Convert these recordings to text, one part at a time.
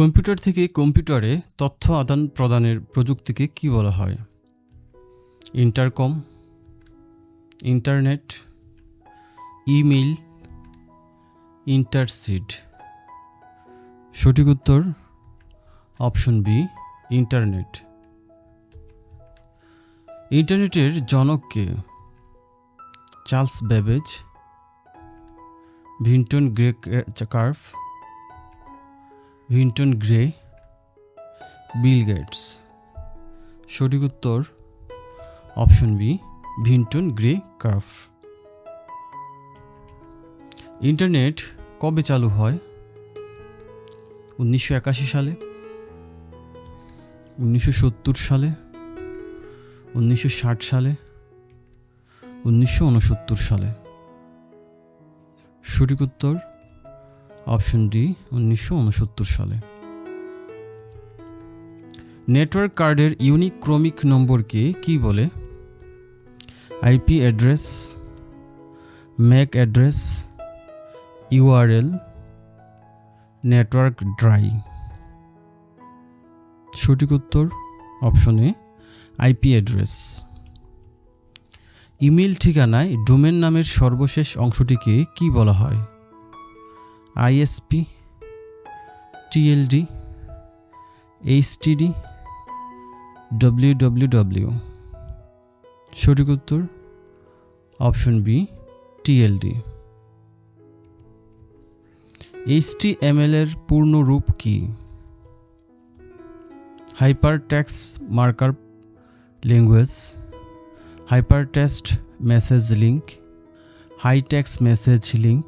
Computer থেকে কম্পিউটারে তথ্য আদান প্রদানের প্রযুক্তিকে কি বলা হয়? ইন্টারকম, ইন্টারনেট, ইমেইল, ইন্টারসিড। সঠিক উত্তর, অপশন বি, ইন্টারনেট। ইন্টারনেটের জনককে চার্লস বেবেজ, ভিন্টন গ্রে কার্ভ ভিন্টন গ্রে, বিল গেটস। সঠিক উত্তর option B, Vinton Gray Cerf. Internet কবে চালু হয়? উনিশশো একাশি সালে, উনিশশো সত্তর সালে, উনিশশো ষাট সালে, উনিশশো উনসত্তর সালে। সঠিক উত্তর অপশন ডি, উনিশশো উনসত্তর সালে। নেটওয়ার্ক কার্ডের ইউনিক ক্রমিক নম্বরকে কি বলে? IP address, MAC address, URL, network dry. সঠিক উত্তর, অপশনে আইপি অ্যাড্রেস। ইমেল ঠিকানায় ডোমেন নামের সর্বশেষ অংশটিকে কি বলা হয়? ISP, TLD, HTD W W W সঠিক উত্তর, অপশন বি, টিএলডি। এইচটিএমএল এর পূর্ণ রূপ কি? Hyper tax marker language hyper text message link high text message link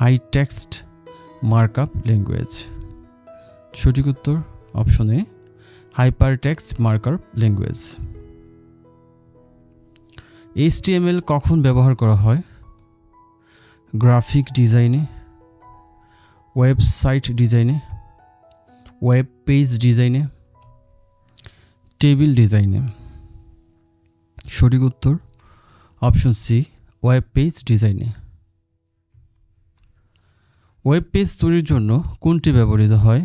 high text markup language সঠিক উত্তর অপশনে hyper text markup language HTML কখন ব্যবহার করা হয়? গ্রাফিক ডিজাইনে ওয়েবসাইট ডিজাইনে ওয়েব পেজ ডিজাইনে টেবিল ডিজাইনে সঠিক উত্তর অপশন সি ওয়েব পেজ ডিজাইনে ওয়েব পেজ তৈরির জন্য কোনটি ব্যবহৃত হয়?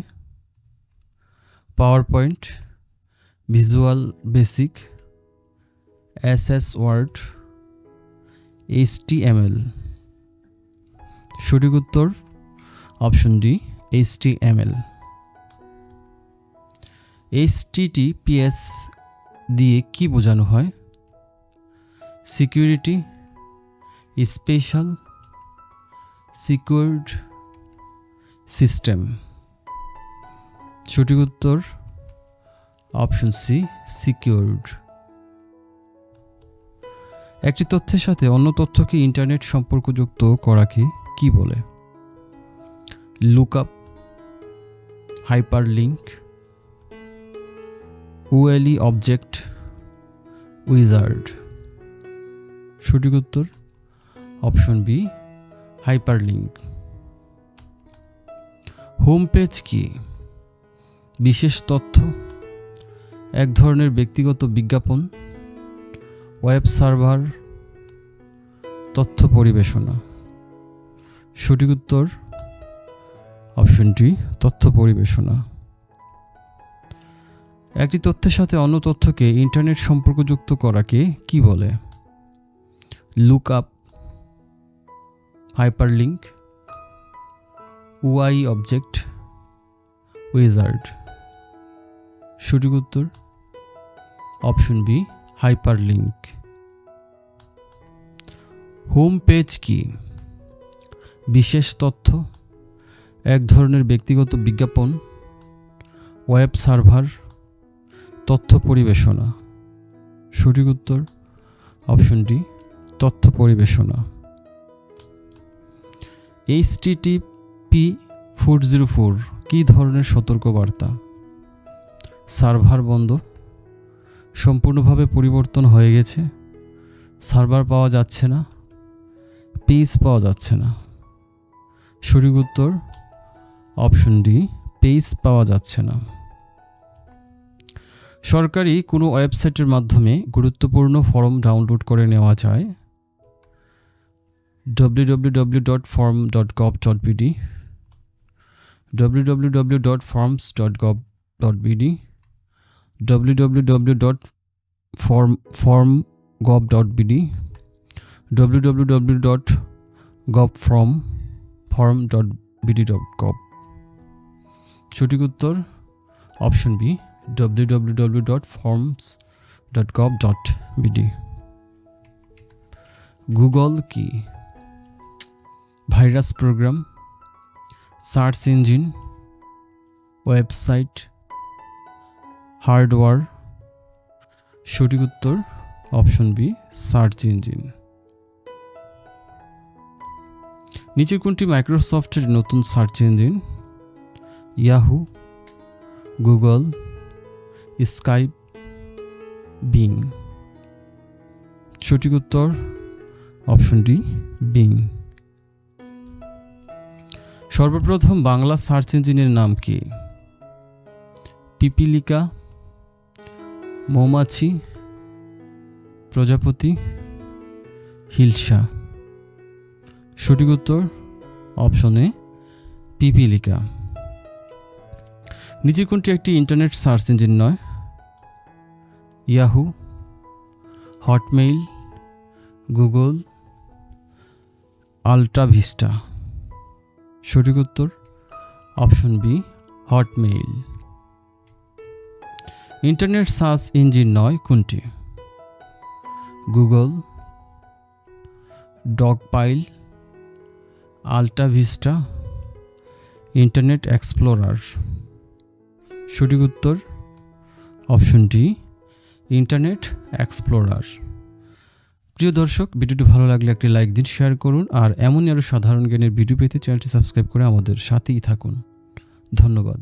Power point visual basic S S word H T M L সঠিক উত্তর, অপশন ডি, এইচটিএমএল। এইচটিটিপিএস দিয়ে কি বোঝানো হয়? Security, special, secured system. সঠিক উত্তর, অপশন সি, সিকিউরড। একটি তথ্যের সাথে অন্য তথ্যকে ইন্টারনেট সম্পর্কযুক্ত করাকে কি বলে? Look up hyper link OLE object, wizard. সঠিক উত্তর, option B hyper link home page কি? বিশেষ তথ্য? এক ধরনের ব্যক্তিগত বিজ্ঞাপন? Web server? তথ্য পরিবেশনা? সঠিক উত্তর? অপশনটি তথ্য পরিবেশনা। একটি তথ্যের সাথে অন্য তথ্যকে ইন্টারনেট সম্পর্কযুক্ত করাকে কি বলে? Look up hyperlink Y object wizard সঠিক উত্তর? Option B hyper link home page কি? বিশেষ তথ্য? এক ধরনের ব্যক্তিগত বিজ্ঞাপন? ওয়েব সার্ভার তথ্য পরিবেশনা। সঠিক উত্তর? অপশন ডি তথ্য পরিবেশনা। এইচটিটিপি ফোর জিরো ফোর কী ধরনের সতর্কবার্তা সার্ভার বন্ধ সম্পূর্ণভাবে পরিবর্তন হয়ে গেছে সার্ভার পাওয়া যাচ্ছে না পেজ পাওয়া যাচ্ছে না সঠিক উত্তর অপশন ডি পেজ পাওয়া যাচ্ছে না সরকারি কোনো ওয়েবসাইটের মাধ্যমে গুরুত্বপূর্ণ ফর্ম ডাউনলোড করে নেওয়া যায় www.form.gov.bd www.forms.gov.bd www.form.gov.bd www.govfromform.bd.gov সঠিক উত্তর অপশন বি www.forms.gov.bd গুগল কি virus program search engine, website, hardware, সঠিক উত্তর, অপশন বি, সার্চ ইঞ্জিন। নিচের কোনটি মাইক্রোসফটের নতুন search engine? Yahoo, Google, Skype, Bing. সঠিক উত্তর, অপশন ডি, বিং। সর্বপ্রথম বাংলা সার্চ ইঞ্জিনের নাম কি? পিপিলিকা, মৌমাছি, প্রজাপতি হিলসা সঠিক উত্তর, অপশনে পিপিলিকা। নিচে কোনটি একটি ইন্টারনেট সার্চ ইঞ্জিন নয়? Yahoo, Hotmail, Google AltaVista সঠিক উত্তর? Option B, Hotmail. Internet search engine নয়, কোনটি? Google dogpile AltaVista, Internet Explorer. সঠিক উত্তর? Option D, Internet Explorer. প্রিয় দর্শক, ভিডিওটি ভালো লাগলে একটি লাইক দিন শেয়ার করুন, আর এমনই আরও সাধারণ জ্ঞানের ভিডিও পেতে চ্যানেলটি সাবস্ক্রাইব করে আমাদের সাথেই থাকুন। ধন্যবাদ।